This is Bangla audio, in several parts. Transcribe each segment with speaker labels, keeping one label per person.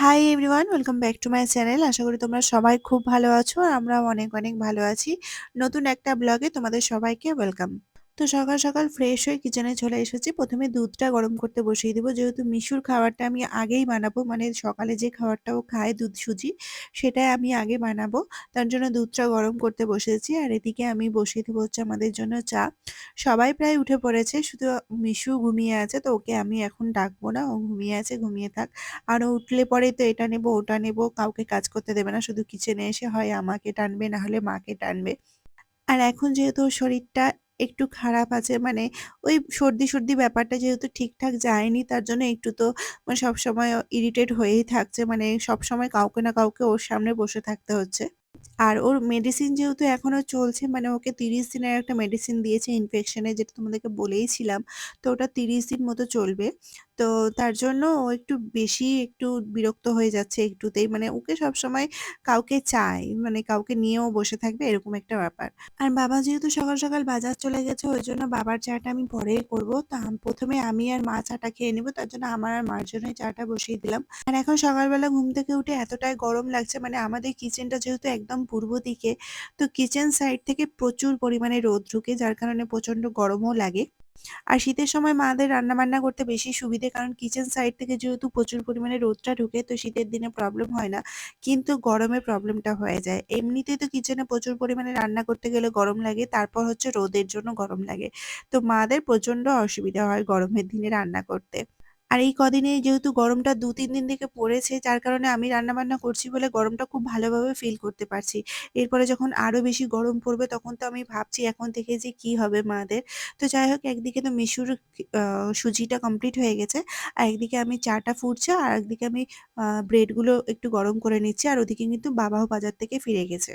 Speaker 1: Hi everyone welcome back to my channel আশা করি তোমরা সবাই খুব ভালো আছো আর আমরাও অনেক অনেক ভালো আছি। নতুন একটা ব্লগে তোমাদের সবাইকে ওয়েলকাম তো সকাল সকাল ফ্রেশ হয়ে কিচেনে চলে এসেছি। প্রথমে দুধটা গরম করতে বসিয়ে দেবো। যেহেতু মিশুর খাবারটা আমি আগেই বানাবো মানে সকালে যে খাবারটা ও খায় দুধ সুজি, সেটাই আমি আগে বানাবো। তার জন্য দুধটা গরম করতে বসেছি। আর এদিকে আমি বসিয়ে দেবো হচ্ছে আমাদের জন্য চা। সবাই প্রায় উঠে পড়েছে, শুধু মিশু ঘুমিয়ে আছে, তো ওকে আমি এখন ডাকবো না। ও ঘুমিয়ে আছে, ঘুমিয়ে থাক। আর উঠলে পরে তো এটা নেব, ওটা নেব। কাউকে কাজ করতে দেবে না, শুধু কিচেনে এসে হয় আমাকে টানবে, না হলে মাকে টানবে। আর এখন যেহেতু শরীরটা একটু খারাপ আছে। মানে ওই সর্দি সর্দি ব্যাপারটা যেহেতু ঠিকঠাক যায়নি, তার জন্য একটু তো মানে সবসময় ইরিটেট হয়েই থাকছে। মানে সবসময় কাউকে না কাউকে ওর সামনে বসে থাকতে হচ্ছে। আর ওর মেডিসিন যেহেতু এখনও চলছে মানে ওকে ৩০ দিনের একটা মেডিসিন দিয়েছে ইনফেকশনের যেটা তোমাদেরকে বলেইছিলাম। তো ওটা ৩০ দিন মতো চলবে। তো তার জন্য ও একটু বেশি একটু বিরক্ত হয়ে যাচ্ছে একটুতেই। মানে ওকে সবসময় কাউকে চাই। মানে কাউকে নিয়েও বসে থাকবে এরকম একটা ব্যাপার। আর বাবা যেহেতু সকাল, সকাল বাজার চলে গেছে ওই জন্য বাবার চাটা আমি পরেই করব। তা প্রথমে আমি আর মা চাটা খেয়ে নেব। তার জন্য আমার আর মার জন্যই চাটা বসিয়ে দিলাম। আর এখন সকালবেলা ঘুম থেকে উঠে এতটাই গরম লাগছে মানে আমাদের কিচেনটা যেহেতু একদম পূর্ব দিকে, তো কিচেন সাইড থেকে প্রচুর পরিমাণে রোদ ঢুকে, যার কারণে প্রচণ্ড গরমও লাগে। আর শীতের সময় মাদের রান্না বান্না করতে বেশি সুবিধে, কারণ কিচেন সাইড থেকে যেহেতু প্রচুর পরিমাণে রোদটা ঢুকে, তো শীতের দিনে প্রবলেম হয় না, কিন্তু গরমে প্রবলেমটা হয়ে যায়। এমনিতেই তো কিচেনে প্রচুর পরিমাণে রান্না করতে গেলে গরম লাগে, তারপর হচ্ছে রোদের জন্য গরম লাগে। তো মাদের প্রচণ্ড অসুবিধা হয় গরমের দিনে রান্না করতে। আর এই কদিনে যেহেতু গরমটা ২-৩ দিন থেকে পড়েছে, যার কারণে আমি রান্নাবান্না করছি বলে গরমটা খুব ভালোভাবে ফিল করতে পারছি। এরপরে যখন আরও বেশি গরম পড়বে তখন তো আমি ভাবছি এখন থেকে যে কি হবে মাদের। তো যাই হোক, একদিকে তো মিশুর সুজিটা কমপ্লিট হয়ে গেছে। আর একদিকে আমি চাটা ফুটছে, আর একদিকে আমি ব্রেডগুলো একটু গরম করে নিচ্ছি। আর ওদিকে কিন্তু বাবাও বাজার থেকে ফিরে গেছে।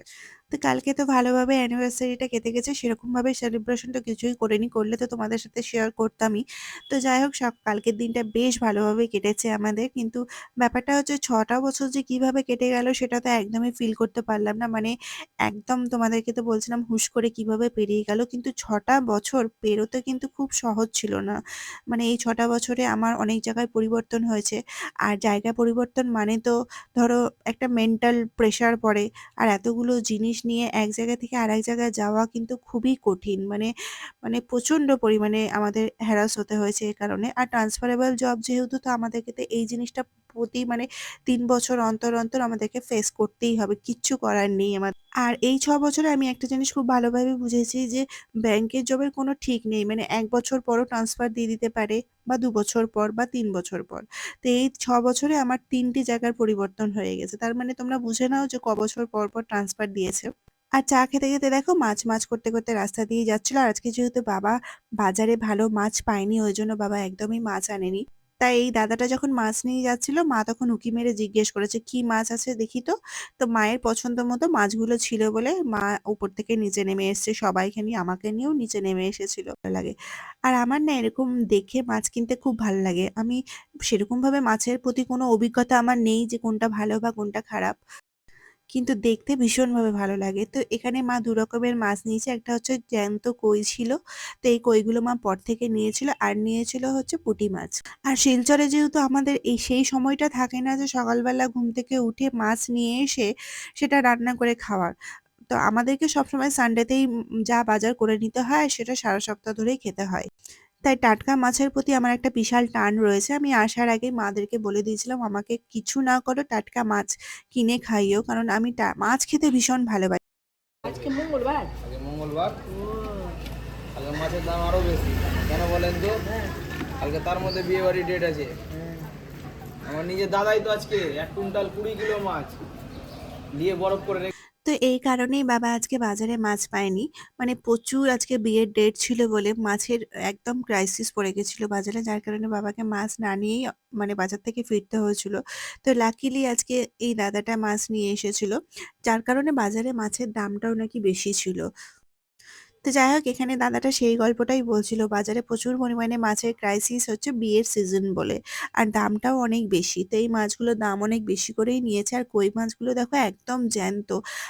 Speaker 1: তো কালকে তো ভালোভাবে অ্যানিভার্সারিটা কেটে গেছে, সেরকমভাবে সেলিব্রেশন তো কিছুই করিনি। করলে তো তোমাদের সাথে শেয়ার করতামই। তো যাই হোক, সব কালকের দিনটা বেশ ভালোভাবে কেটেছে আমাদের। কিন্তু ব্যাপারটা হচ্ছে ছটা বছর যে কীভাবে কেটে গেল, সেটা তো একদমই ফিল করতে পারলাম না। মানে একদম তোমাদেরকে তো বলছিলাম হুশ করে কীভাবে পেরিয়ে গেল। কিন্তু ছটা বছর পেরোতে কিন্তু খুব সহজ ছিল না। মানে এই ছটা বছরে আমার অনেক জায়গায় পরিবর্তন হয়েছে। আর জায়গা পরিবর্তন মানে তো ধরো একটা মেন্টাল প্রেশার পড়ে। আর এতগুলো জিনিস নিয়ে এক জায়গা থেকে আরেক জায়গায় যাওয়া কিন্তু খুবই কঠিন। মানে মানে প্রচণ্ড পরিমাণে আমাদের হ্যারাস হতে হয়েছে এ কারণে। আর ট্রান্সফারেবল জব যেহেতু, তো আমাদেরকে তো এই জিনিসটা প্রতি মানে তিন বছর অন্তর, অন্তর আমাদেরকে ফেস করতেই হবে। কিচ্ছু করার নেই আমা আর এই ছ বছরে আমি একটা জিনিস খুব ভালোভাবে বুঝেছি যে ব্যাংকের জবের কোনো ঠিক নেই। মানে এক বছর পরও ট্রান্সফার দিয়ে দিতে পারে বা দু বছর পর বা তিন বছর পর। তো এই ছ বছরে আমার তিনটি জায়গার পরিবর্তন হয়ে গেছে। তার মানে তোমরা বুঝে নাও যে ক বছর পর, পর ট্রান্সফার দিয়েছে। আর চা খেতে, খেতে দেখো মাছ, মাছ করতে, করতে রাস্তা দিয়ে যাচ্ছিল। আর আজকে যেহেতু বাবা বাজারে ভালো মাছ পায়নি ওই জন্য বাবা একদমই মাছ আনেনি। তাই এই দাদাটা যখন মাছ নিয়ে যাচ্ছিল মা তখন উঁকি মেরে জিজ্ঞেস করেছে, "কি মাছ আছে দেখি তো?" তো মায়ের পছন্দ মতো মাছগুলো ছিল বলে মা উপর থেকে নিচে নেমে এসছে সবাইকে নিয়ে আমাকে নিয়েও নিচে নেমে এসেছিল। লাগে। আর আমার না এরকম দেখে মাছ কিনতে খুব ভালো লাগে। আমি সেরকমভাবে মাছের প্রতি কোনো অভিজ্ঞতা আমার নেই যে কোনটা ভালো বা কোনটা খারাপ। কিন্তু দেখতে ভীষণভাবে ভালো লাগে। তো এখানে মা ২ রকমের মাছ নিয়েছে। একটা হচ্ছে জ্যান্ত কই ছিল। তো এই কইগুলো মা পর থেকে নিয়েছিল। আর নিয়েছিল হচ্ছে পুঁটি মাছ। আর শিলচরে যেহেতু আমাদের এই সেই সময়টা থাকে না যে সকালবেলা ঘুম থেকে উঠে মাছ নিয়ে এসে সেটা রান্না করে খাওয়ার। তো আমাদেরকে সবসময় সানডেতেই যা বাজার করে নিতে হয় সেটা সারা সপ্তাহ ধরেই খেতে হয়। তাই টাটকা মাছের প্রতি আমার একটা বিশাল টান রয়েছে। আমি আসার আগেই মাদেরকে বলে দিয়েছিলাম আমাকে কিছু না করো টাটকা মাছ কিনে খাইও। কারণ আমি টা মাছ খেতে ভীষণ ভালোবাসি।
Speaker 2: আজকে মঙ্গলবার
Speaker 3: আজকে মঙ্গলবার কালকে মাছের দাম আরও বেশি কেন বলেন তো
Speaker 2: হ্যাঁ
Speaker 3: কালকে তার মধ্যে বিয়ে বাড়ির ডেট আছে আমার নিজের দাদাই তো আজকে এক কুইন্টাল কুড়ি কিলো মাছ দিয়ে বরফ করে রেখে
Speaker 1: তো এই কারণেই বাবা আজকে বাজারে মাছ পায়নি। মানে প্রচুর আজকে বিয়ের ডেট ছিল বলে মাছের একদম ক্রাইসিস পড়ে গেছিল বাজারে। যার কারণে বাবাকে মাছ না নিয়েই মানে বাজার থেকে ফিরতে হয়েছিল। তো লাকিলি আজকে এই দাদাটা মাছ নিয়ে এসেছিল। যার কারণে বাজারে মাছের দামটাও নাকি বেশি ছিল। তো যাই হোক, এখানে দাদাটা সেই গল্পটাই বলছিল। বাজারে প্রচুর পরিমাণে মাছের ক্রাইসিস হচ্ছে বিয়ের সিজন বলে। আর দামটাও অনেক বেশি। তো এই মাছগুলোর দাম অনেক বেশি করেই নিয়েছে। আর কই মাছগুলো দেখো একদম জ্যান্ত।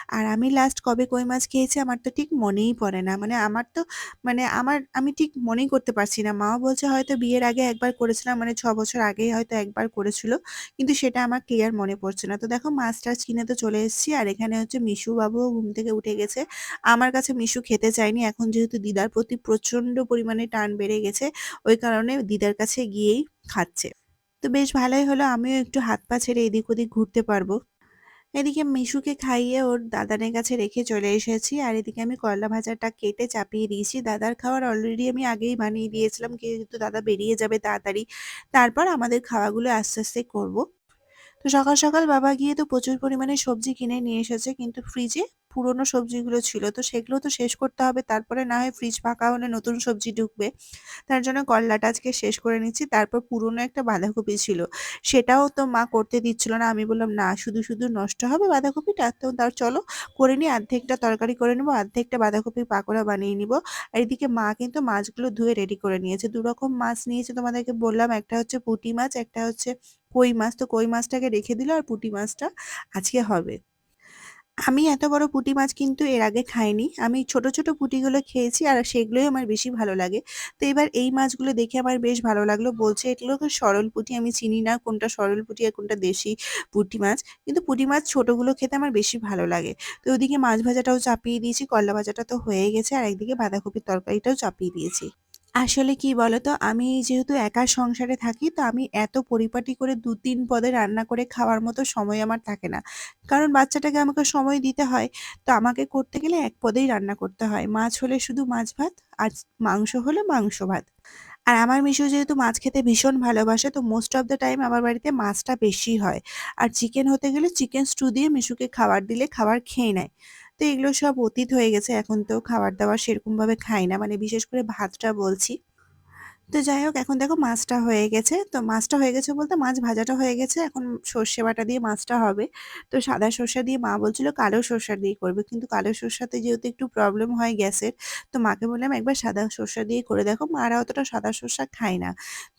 Speaker 1: আর আমি লাস্ট কবে কই মাছ খেয়েছি আমার তো ঠিক মনেই পড়ে না। মানে আমার তো মানে আমার, আমি ঠিক মনেই করতে পারছি না। মাও বলছে হয়তো বিয়ের আগে একবার করেছিলাম মানে ছ বছর আগেই হয়তো একবার করেছিল। কিন্তু সেটা আমার ক্লিয়ার মনে পড়ছে না। তো দেখো মাছ টাছ কিনে তো চলে এসেছি। আর এখানে হচ্ছে মিশু বাবুও ঘুম থেকে উঠে গেছে। আমার কাছে মিশু খেতে চায়নি। এখন যেহেতু দিদার প্রতি প্রচণ্ড পরিমাণে টান বেড়ে গেছে, ওই কারণে দিদার কাছে গিয়েই খাচ্ছে। তো বেশ ভালোই হলো, আমিও একটু হাত পা ছেড়ে এদিক ওদিক ঘুরতে পারব। এদিকে মিশুকে খাইয়ে ওর দাদানের কাছে রেখে চলে এসেছি, আর এদিকে আমি করলা ভাজাটা কেটে চাপিয়ে দিয়েছি। দাদার খাওয়ার অলরেডি আমি আগেই বানিয়ে দিয়েছিলাম, কিন্তু দাদা বেরিয়ে যাবে তাড়াতাড়ি। তারপর আমাদের খাওয়াগুলো আস্তে আস্তে করব। তো সকাল সকাল বাবা গিয়ে তো প্রচুর পরিমাণে সবজি কিনে নিয়ে এসেছে, কিন্তু ফ্রিজে পুরনো সবজিগুলো ছিল, তো সেগুলো তো শেষ করতে হবে। তারপরে না হয় ফ্রিজ ফাঁকা হলে নতুন সবজি ঢুকবে। তার জন্য করলাটা আজকে শেষ করে নিচ্ছি। তারপর পুরনো একটা বাঁধাকপি ছিল, সেটাও তো মা করতে দিচ্ছিল না। আমি বললাম, না, শুধু শুধু নষ্ট হবে বাঁধাকপিটা। তো তার চলো করে নিই, অর্ধেকটা তরকারি করে নেব, অর্ধেকটা বাঁধাকপির পাকোড়া বানিয়ে নিব। আর এদিকে মা কিন্তু মাছগুলো ধুয়ে রেডি করে নিয়েছে। দু রকম মাছ নিয়েছে তোমাদেরকে বললাম, একটা হচ্ছে পুঁটি মাছ, একটা হচ্ছে কই মাছ। তো কই মাছটাকে রেখে দিল আর পুঁটি মাছটা আজকে হবে। আমি এত বড় পুঁটি মাছ কিন্তু এর আগে খাইনি। আমি ছোট ছোট পুঁটিগুলো খেয়েছি আর সেগুলোই আমার বেশি ভালো লাগে। তো এবার এই মাছগুলো দেখে আমার বেশ ভালো লাগল। বলছে এগুলোকে সরল পুঁটি, আমি চিনি না কোনটা সরল পুঁটি আর কোনটা দেশি পুঁটি মাছ। কিন্তু পুঁটি মাছ ছোটগুলো খেতে আমার বেশি ভালো লাগে। তো ওদিকে মাছ ভাজাটাও চাপিয়ে দিয়েছি করলা ভাজাটা তো হয়ে গেছে আর একদিকে বাঁধাকপির তরকারিটাও চাপিয়ে দিয়েছি। আসলে কি বলতো? আমি যেহেতু একা সংসারে থাকি, তো আমি এত পরিপাটি করে দু তিন পদে রান্না করে খাওয়ার মতো সময় আমার থাকে না। কারণ বাচ্চাটাকে আমাকে সময় দিতে হয়, তো আমাকে করতে গেলে এক পদেই রান্না করতে হয়। মাছ হলে শুধু মাছ ভাত, আর মাংস হলে মাংস ভাত। আর আমার মিশু যেহেতু মাছ খেতে ভীষণ ভালোবাসে, তো মোস্ট অফ দ্য টাইম আমার বাড়িতে মাছটা বেশি হয়। আর চিকেন হতে গেলে চিকেন স্টু দিয়ে মিশুকে খাবার দিলে খাবার খেয়ে নেয়। তো এগুলো সব অতীত হয়ে গেছে। এখন তো খাবার দাবার সেরকমভাবে খাই না। মানে বিশেষ করে ভাতটা বলছি। তো যাই হোক, এখন দেখো মাছটা হয়ে গেছে। তো মাছটা হয়ে গেছে বলতে মাছ ভাজাটা হয়ে গেছে। এখন সর্ষে বাটা দিয়ে মাছটা হবে। তো সাদা সর্ষে দিয়ে মা বলছিল কালো সর্ষা দিয়ে করবে। কিন্তু কালো সর্ষাতে যেহেতু একটু প্রবলেম হয় গ্যাসের, তো মাকে বললাম একবার সাদা সর্ষা দিয়ে করে দেখো। মারা অতটা সাদা সর্ষা খায় না।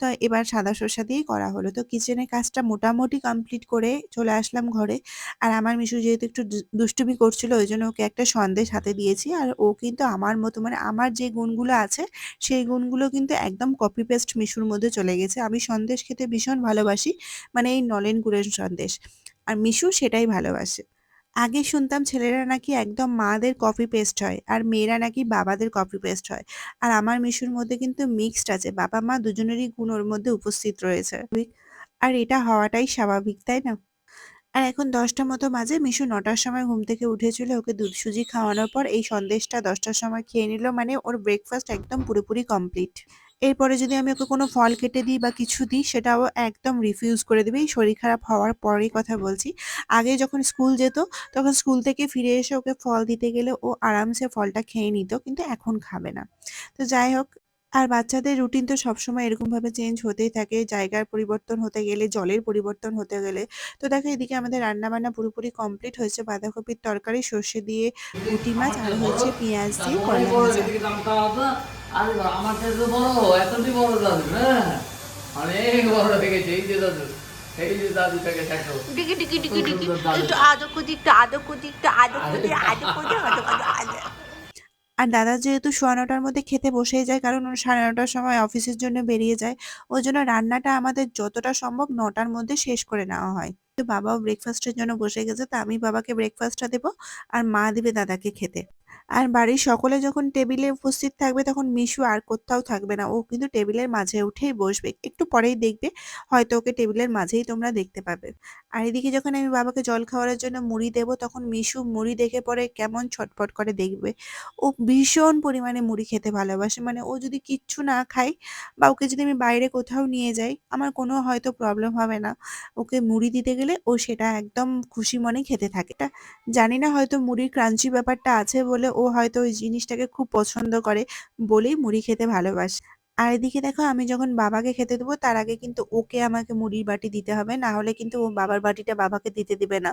Speaker 1: তো এবার সাদা সর্ষা দিয়েই করা হলো। তো কিচেনের কাজটা মোটামুটি কমপ্লিট করে চলে আসলাম ঘরে। আর আমার মিশু যেহেতু একটু দুষ্টুমি করছিল, ওই জন্য ওকে একটা সন্দেশ হাতে দিয়েছি। আর ও কিন্তু আমার মতো মানে আমার যে গুণগুলো আছে, সেই গুণগুলো কিন্তু একদম কপি পেস্ট মিশুর মধ্যে চলে গেছে। আমি সন্দেশ খেতে ভীষণ ভালোবাসি মানে এই নলেন গুড়ের সন্দেশ। আর মিশু সেটাই ভালোবাসে। আগে শুনতাম ছেলেরা নাকি একদম মাদের কপি পেস্ট হয়, আর মেয়েরা নাকি বাবাদের কপি পেস্ট হয়। আর আমার মিশুর মধ্যে কিন্তু মিক্সড আছে, বাবা মা দুজনেরই গুণ ওর মধ্যে উপস্থিত রয়েছে। আর এটা হওয়াটাই স্বাভাবিক, তাই না? আর এখন ১০টা মতো বাজে, মিশু নটার সময় ঘুম থেকে উঠেছিল, ওকে দুধ সুজি খাওয়ানোর পর এই সন্দেশটা ১০টার সময় খেয়ে নিল মানে ওর ব্রেকফাস্ট একদম পুরোপুরি কমপ্লিট এরপরে যদি আমি ওকে কোনো ফল কেটে দিই বা কিছু দিই, সেটাও একদম রিফিউজ করে দেবে। এই শরীর খারাপ হওয়ার পরেই কথা বলছি। আগে যখন স্কুল যেত, তখন স্কুল থেকে ফিরে এসে ওকে ফল দিতে গেলে ও আরামসে ফলটা খেয়ে নিত, কিন্তু এখন খাবে না। তো যাই হোক, আর বাচ্চাদের রুটিন তো সবসময় এরকমভাবে চেঞ্জ হতেই থাকে। জায়গার পরিবর্তন হতে গেলে, জলের পরিবর্তন হতে গেলে। তো দেখো, এদিকে আমাদের রান্নাবান্না পুরোপুরি কমপ্লিট হয়েছে। বাঁধাকপির তরকারি, সর্ষে দিয়ে পুঁটি মাছ, আর হচ্ছে পেঁয়াজ দিয়ে
Speaker 2: আরে বাবা, আমার কাছে তো বড় এতটি বড় দাদু হ্যাঁ? অনেক বড় হয়ে গেছে এই যে দাদু এই যে দাদুটাকে দেখো।
Speaker 4: ডিকি ডিকি ডিকি ডিকি। একটু আদো কুদি একটু আদো কুদি একটু আদো কুদি আদো কুদি আদো
Speaker 1: আর দাদা যেহেতু সোয়া নটার মধ্যে খেতে বসেই যায় কারণ সাড়ে নটার সময় অফিসের জন্য বেরিয়ে যায় ওই জন্য রান্নাটা আমাদের যতটা সম্ভব নটার মধ্যে শেষ করে নেওয়া হয়। তো বাবাও ব্রেকফাস্টের জন্য বসে গেছে তা আমি বাবাকে ব্রেকফাস্টটা দেবো আর মা দিবে দাদাকে খেতে। আর বাড়ির সকলে যখন টেবিলে উপস্থিত থাকবে, তখন মিশু আর কোথাও থাকবে না। ও কিন্তু টেবিলের মাঝে উঠেই বসবে। একটু পরেই দেখবে, হয়তো ওকে টেবিলের মাঝেই তোমরা দেখতে পাবে। আর এদিকে যখন আমি বাবাকে জল খাওয়ার জন্য মুড়ি দেবো, তখন মিশু মুড়ি দেখে পরে কেমন ছটফট করে দেখবে। ও ভীষণ পরিমাণে মুড়ি খেতে ভালোবাসে। মানে ও যদি কিচ্ছু না খায় বা ওকে যদি আমি বাইরে কোথাও নিয়ে যাই, আমার কোনো হয়তো প্রবলেম হবে না। ওকে মুড়ি দিতে গেলে ও সেটা একদম খুশি মনে খেতে থাকে। জানি না হয়তো মুড়ির ক্রাঞ্চি ব্যাপারটা আছে বলে ও হয়তো ওই জিনিসটাকে খুব পছন্দ করে বলেই মুড়ি খেতে ভালোবাসে। আর এদিকে দেখো, আমি যখন বাবাকে খেতে দেবো, তার আগে কিন্তু ওকে আমাকে মুড়ির বাটি দিতে হবে, না হলে কিন্তু ও বাবার বাটিটা বাবাকে দিতে দিবে না।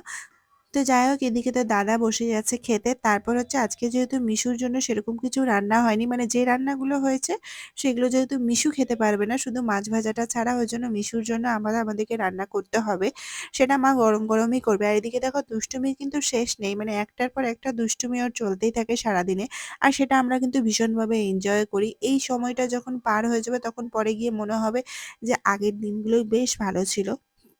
Speaker 1: তো যাই হোক এদিকে তো দাদা বসে যাচ্ছে খেতে। তারপর হচ্ছে আজকে যেহেতু মিশুর জন্য সেরকম কিছু রান্না হয়নি। মানে যে রান্নাগুলো হয়েছে সেগুলো যেহেতু মিশু খেতে পারবে না শুধু মাছ ভাজাটা ছাড়া ওই জন্য মিশুর জন্য আমরা আমাদেরকে রান্না করতে হবে। সেটা মা গরম, গরমই করবে। আর এদিকে দেখো দুষ্টুমির কিন্তু শেষ নেই। মানে একটার পর একটা দুষ্টুমি ওর চলতেই থাকে সারাদিনে। আর সেটা আমরা কিন্তু ভীষণভাবে এনজয় করি। এই সময়টা যখন পার হয়ে যাবে তখন পরে গিয়ে মনে হবে যে আগের দিনগুলোই বেশ ভালো ছিল।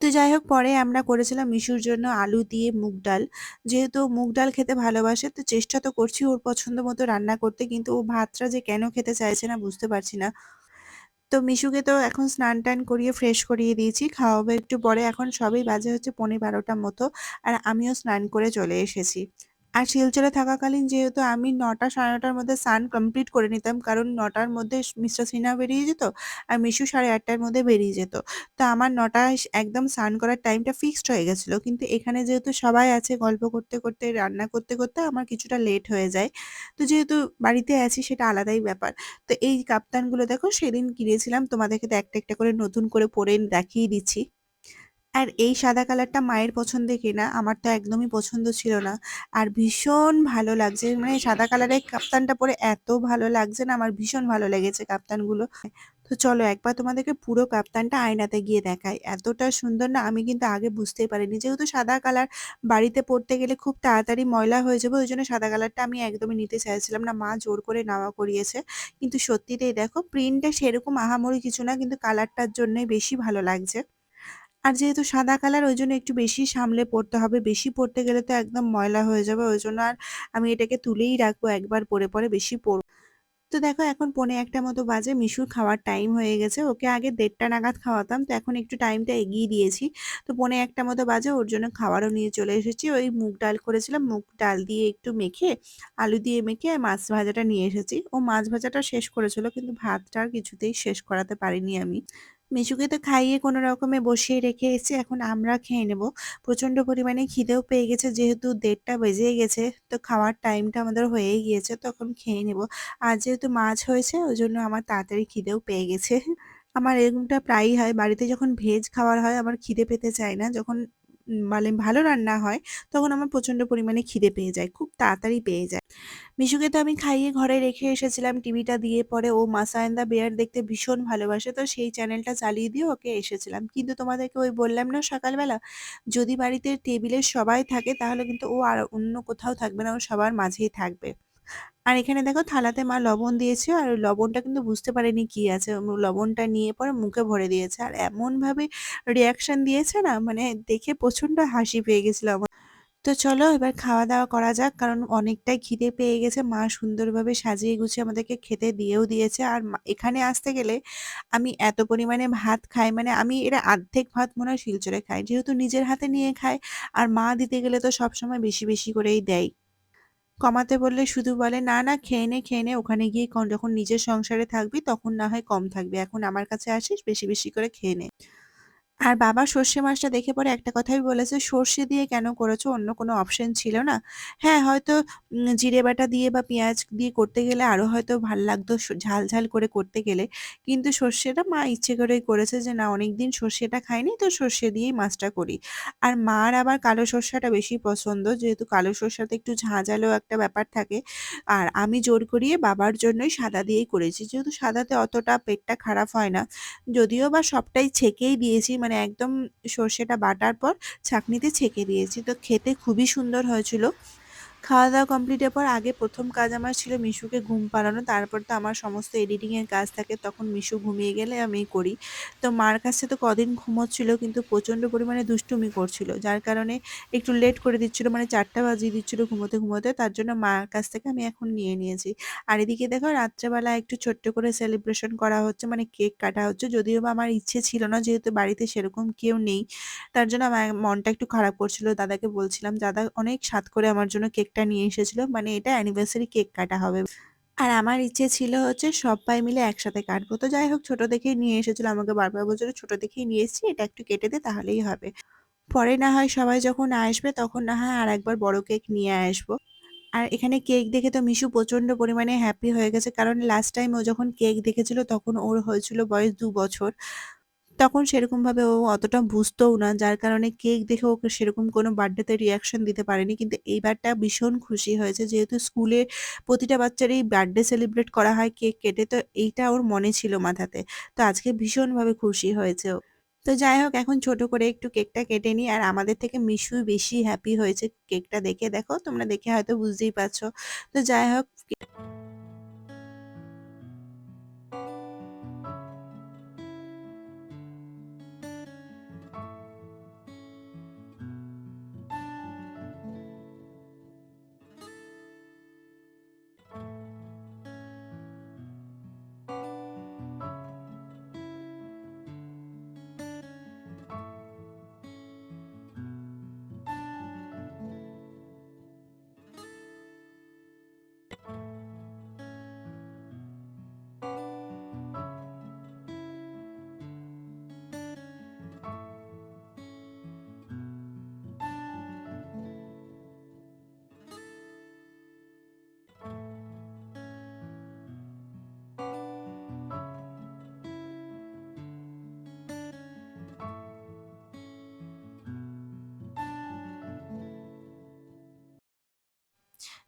Speaker 1: তো যাই হোক, পরে আমরা করেছিলাম মিশুর জন্য আলু দিয়ে মুগ ডাল। যেহেতু মুগ ডাল খেতে ভালোবাসে, তো চেষ্টা তো করছি ওর পছন্দ মতো রান্না করতে, কিন্তু ও ভাতটা যে কেন খেতে চাইছে না বুঝতে পারছি না। তো মিশুকে তো এখন স্নান-টান করিয়ে ফ্রেশ করিয়ে দিয়েছি। খাওয়াবো একটু পরে। এখন সবই বাজে হচ্ছে পনেরো বারোটার মতো। আর আমিও স্নান করে চলে এসেছি। আর শিলচরে থাকাকালীন যেহেতু আমি ৯টা ৯:৩০ মধ্যে স্নান কমপ্লিট করে নিতাম। কারণ নটার মধ্যে মিস্টার সিনহা বেরিয়ে যেত। আর মিশু ৮:৩০ মধ্যে বেরিয়ে যেত। তো আমার ৯টায় স একদম স্নান করার টাইমটা ফিক্সড হয়ে গেছিল। কিন্তু এখানে যেহেতু সবাই আছে গল্প করতে, করতে, রান্না করতে, করতে আমার কিছুটা লেট হয়ে যায়। তো যেহেতু বাড়িতে আছি সেটা আলাদাই ব্যাপার। তো এই কাপ্তানগুলো দেখো সেদিন কিনেছিলাম। তোমাদেরকে একটা, একটা করে নতুন করে পরে দেখিয়ে দিচ্ছি। আর এই সাদা কালারটা মায়ের পছন্দে কেনা। আমার তো একদমই পছন্দ ছিল না। আর ভীষণ ভালো লাগছে। মানে সাদা কালারের কাপ্তানটা পরে এত ভালো লাগছে না, আমার ভীষণ ভালো লেগেছে কাপ্তানগুলো। তো চলো একবার তোমাদেরকে পুরো কাপ্তানটা আয়নাতে গিয়ে দেখাই। এতটা সুন্দর না, আমি কিন্তু আগে বুঝতেই পারিনি। যেহেতু সাদা কালার বাড়িতে পরতে গেলে খুব তাড়াতাড়ি ময়লা হয়ে যাবে, ওই জন্য সাদা কালারটা আমি একদমই নিতে চাইছিলাম না। মা জোর করে নেওয়া করিয়েছে। কিন্তু সত্যিতেই দেখো প্রিন্টটা সেরকম আহামরি কিছু না, কিন্তু কালারটার জন্যই বেশি ভালো লাগছে। আর যেহেতু সাদা কালার ওই জন্য একটু বেশি সামলে পড়তে হবে। বেশি পড়তে গেলে তো একদম ময়লা হয়ে যাবে। ওই জন্য আর আমি এটাকে তুলেই রাখব একবার পরে, পরে বেশি পরব তো দেখো এখন পনে একটা মতো বাজে মিশুর খাওয়ার টাইম হয়ে গেছে। ওকে আগে দেড়টা নাগাদ খাওয়াতাম। তো এখন একটু টাইমটা এগিয়ে দিয়েছি। তো পনে একটা মতো বাজে ওর জন্য খাবারও নিয়ে চলে এসেছি। ওই মুগ ডাল করেছিলাম। মুগ ডাল দিয়ে একটু মেখে, আলু দিয়ে মেখে মাছ ভাজাটা নিয়ে এসেছি। ও মাছ ভাজাটা শেষ করেছিল কিন্তু ভাতটা আর কিছুতেই শেষ করাতে পারিনি আমি। মিশুকে তো খাইয়ে কোনো রকমে বসিয়ে রেখে এসেছি। এখন আমরা খেয়ে নেব। প্রচণ্ড পরিমাণে খিদেও পেয়ে গেছে, যেহেতু দেড়টা বেজে গেছে। তো খাওয়ার টাইমটা আমাদের হয়ে গিয়েছে। তখন খেয়ে নেব। আর যেহেতু মাছ হয়েছে, ওই জন্য আমার তাড়াতাড়ি খিদেও পেয়ে গেছে। আমার এরকমটা প্রায়ই হয়। বাড়িতে যখন ভেজ খাওয়ার হয়, আমার খিদে পেতে চায় না। যখন মানে ভালো রান্না হয় তখন আমার প্রচণ্ড পরিমাণে খিদে পেয়ে যায়। খুব তাড়াতাড়ি পেয়ে যায়। মিশুকে তো আমি খাইয়ে ঘরে রেখে এসেছিলাম টিভিটা দিয়ে। পরে ও মাসা অ্যান্ড দ্য বেয়ার দেখতে ভীষণ ভালোবাসে। তো সেই চ্যানেলটা চালিয়ে দিয়ে ওকে এসেছিলাম। কিন্তু তোমাদেরকে ওই বললাম না সকালবেলা, যদি বাড়িতে টেবিলে সবাই থাকে তাহলে কিন্তু ও আর অন্য কোথাও থাকবে না। ও সবার মাঝেই থাকবে। আর এখানে দেখো থালাতে মা লবণ দিয়েছে আর লবণটা কিন্তু বুঝতে পারেনি কি আছে। লবণটা নিয়ে পরে মুখে ভরে দিয়েছে। আর এমনভাবে রিয়াকশন দিয়েছে না মানে দেখে প্রচণ্ড হাসি পেয়ে গেছিল আমার। তো চলো এবার খাওয়া-দাওয়া করা যাক। কারণ অনেকটাই খিদে পেয়ে গেছে। মা সুন্দরভাবে সাজিয়ে গুছিয়ে আমাদেরকে খেতে দিয়েও দিয়েছে। আর এখানে আসতে গেলে আমি এত পরিমাণে ভাত খাই মানে আমি এর আর্ধেক ভাত মনে হয় শিলচরে খাই। যেহেতু নিজের হাতে নিয়ে খাই আর মা দিতে গেলে তো সবসময় বেশি, বেশি করেই দেয়। কমাতে বললে শুধু বলে, "না, না খেয়ে নে, খেয়ে নে। ওখানে গিয়ে যখন নিজের সংসারে থাকবি তখন না হয় কম থাকবে। এখন আমার কাছে আসিস বেশি, বেশি করে খেয়ে নে।" আর বাবা সর্ষে মাছটা দেখে পরে একটা কথাই বলেছে, "সর্ষে দিয়ে কেন করেছ? অন্য কোনো অপশন ছিল না?" হ্যাঁ, হয়তো জিরে বাটা দিয়ে বা পেঁয়াজ দিয়ে করতে গেলে আরও হয়তো ভালো লাগতো ঝাল, ঝাল করে করতে গেলে। কিন্তু সর্ষেটা মা ইচ্ছে করেই করেছে যে, "না অনেক দিন সর্ষেটা খাইনি তো সর্ষে দিয়েই মাছটা করি।" আর মার আবার কালো সর্ষাটা বেশি পছন্দ। যেহেতু কালো সর্ষাতে একটু ঝাঁঝালো একটা ব্যাপার থাকে। আর আমি জোর করিয়ে বাবার জন্যই সাদা দিয়েই করেছি। যেহেতু সাদাতে অতটা পেটটা খারাপ হয় না। যদিও বা সবটাই ছেঁকেই দিয়েছি মানে একদম সর্ষেটা বাটার পর ছাঁকনিতে ছেঁকে দিয়েছি। তো খেতে খুবই সুন্দর হয়েছিল। খাওয়া-দাওয়া কমপ্লিটের পর আগে প্রথম কাজ আমার ছিল মিশুকে ঘুম পাড়ানো। তারপর তো আমার সমস্ত এডিটিং এর কাজ থাকে। তখন মিশু ঘুমিয়ে গেলে আমি করি। তো মার কাছে তো কদিন ঘুমোচ্ছিল কিন্তু প্রচণ্ড পরিমাণে দুষ্টুমি করছিল। যার কারণে একটু লেট করে দিচ্ছিল মানে চারটা বাজিয়ে দিচ্ছিল ঘুমোতে, ঘুমোতে। তার জন্য মার কাছ থেকে আমি এখন নিয়ে নিয়েছি। আর এদিকে দেখো রাত্রেবেলা একটু ছোট্ট করে সেলিব্রেশন করা হচ্ছে মানে কেক কাটা হচ্ছে। যদিও বা আমার ইচ্ছে ছিল না যেহেতু বাড়িতে সেরকম কেউ নেই। তার জন্য আমার মনটা একটু খারাপ করছিল। দাদাকে বলছিলাম, দাদা অনেক স্বাদ করে আমার জন্য কেকটা নিয়ে এসেছিল। মানে এটা অ্যানিভার্সারি কেক কাটা হবে। আর আমার ইচ্ছে ছিল হচ্ছে সব্বাই মিলে একসাথে কাটবো। তো যাই হোক ছোট দেখেই নিয়ে এসেছিল। আমাকে বারবার বলছিল, "ছোট দেখেই নিয়ে এসেছি, এটা একটু কেটে দে তাহলেই হবে।" পরে না হয় সবাই যখন আসবে তখন না হয় আর একবার বড় কেক নিয়ে আসব। আর এখানে কেক দেখে তো মিশু প্রচণ্ড পরিমাণে হ্যাপি হয়ে গেছে। কারণ লাস্ট টাইম ও যখন কেক দেখেছিল তখন ওর হয়েছিল বয়স দু বছর। তখন সেরকমভাবে ও অতটা বুঝতোও না। যার কারণে কেক দেখে ওকে সেরকম কোনো বার্থডেতে রিঅ্যাকশন দিতে পারেনি। কিন্তু এইবারটা ভীষণ খুশি হয়েছে। যেহেতু স্কুলে প্রতিটা বাচ্চারই বার্থডে সেলিব্রেট করা হয় কেক কেটে, তো এইটা ওর মনে ছিল মাথাতে। তো আজকে ভীষণভাবে খুশি হয়েছে ও। তো যাই হোক, এখন ছোট করে একটু কেকটা কেটে নিই। আর আমাদের থেকে মিশুই বেশি হ্যাপি হয়েছে কেকটা দেখে। দেখো, তোমরা দেখে হয়তো বুঝতেই পারছ। তো যাই হোক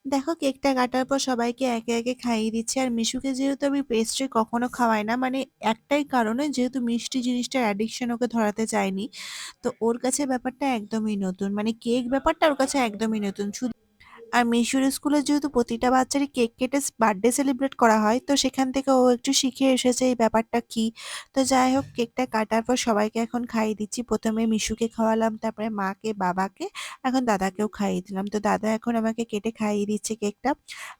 Speaker 1: দেখো কেকটা কাটার পর সবাইকে একে একে খাইয়ে দিচ্ছে। আর মিশুকে যেহেতু আমি পেস্ট্রি কখনো খাওয়াই না মানে একটাই কারণে যেহেতু মিষ্টি জিনিসটার অ্যাডিকশন ওকে ধরাতে চাইনি, তো ওর কাছে ব্যাপারটা একদমই নতুন। মানে কেক ব্যাপারটা ওর কাছে একদমই নতুন। শুধু আর মিশুর স্কুলে যেহেতু প্রতিটা বাচ্চারই কেক কেটে বার্থডে সেলিব্রেট করা হয়, তো সেখান থেকে ও একটু শিখে এসেছে এই ব্যাপারটা কি। তো যাই হোক, কেকটা কাটার পর সবাইকে এখন খাইয়ে দিচ্ছি। প্রথমে মিশুকে খাওয়ালাম, তারপরে মাকে, বাবাকে, এখন দাদাকেও খাইয়ে দিলাম। তো দাদা এখন আমাকে কেটে খাইয়ে দিচ্ছে কেকটা।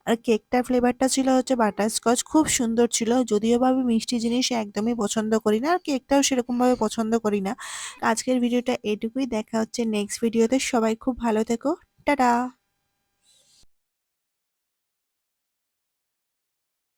Speaker 1: আর কেকটার ফ্লেভারটা ছিল হচ্ছে বাটারস্কচ খুব সুন্দর ছিল। যদিও বা আমি মিষ্টি জিনিস একদমই পছন্দ করি না, আর কেকটাও সেরকমভাবে পছন্দ করি না। আজকের ভিডিওটা এটুকুই, দেখা হচ্ছে নেক্সট ভিডিওতে সবাই খুব ভালো থেকো। টাটা!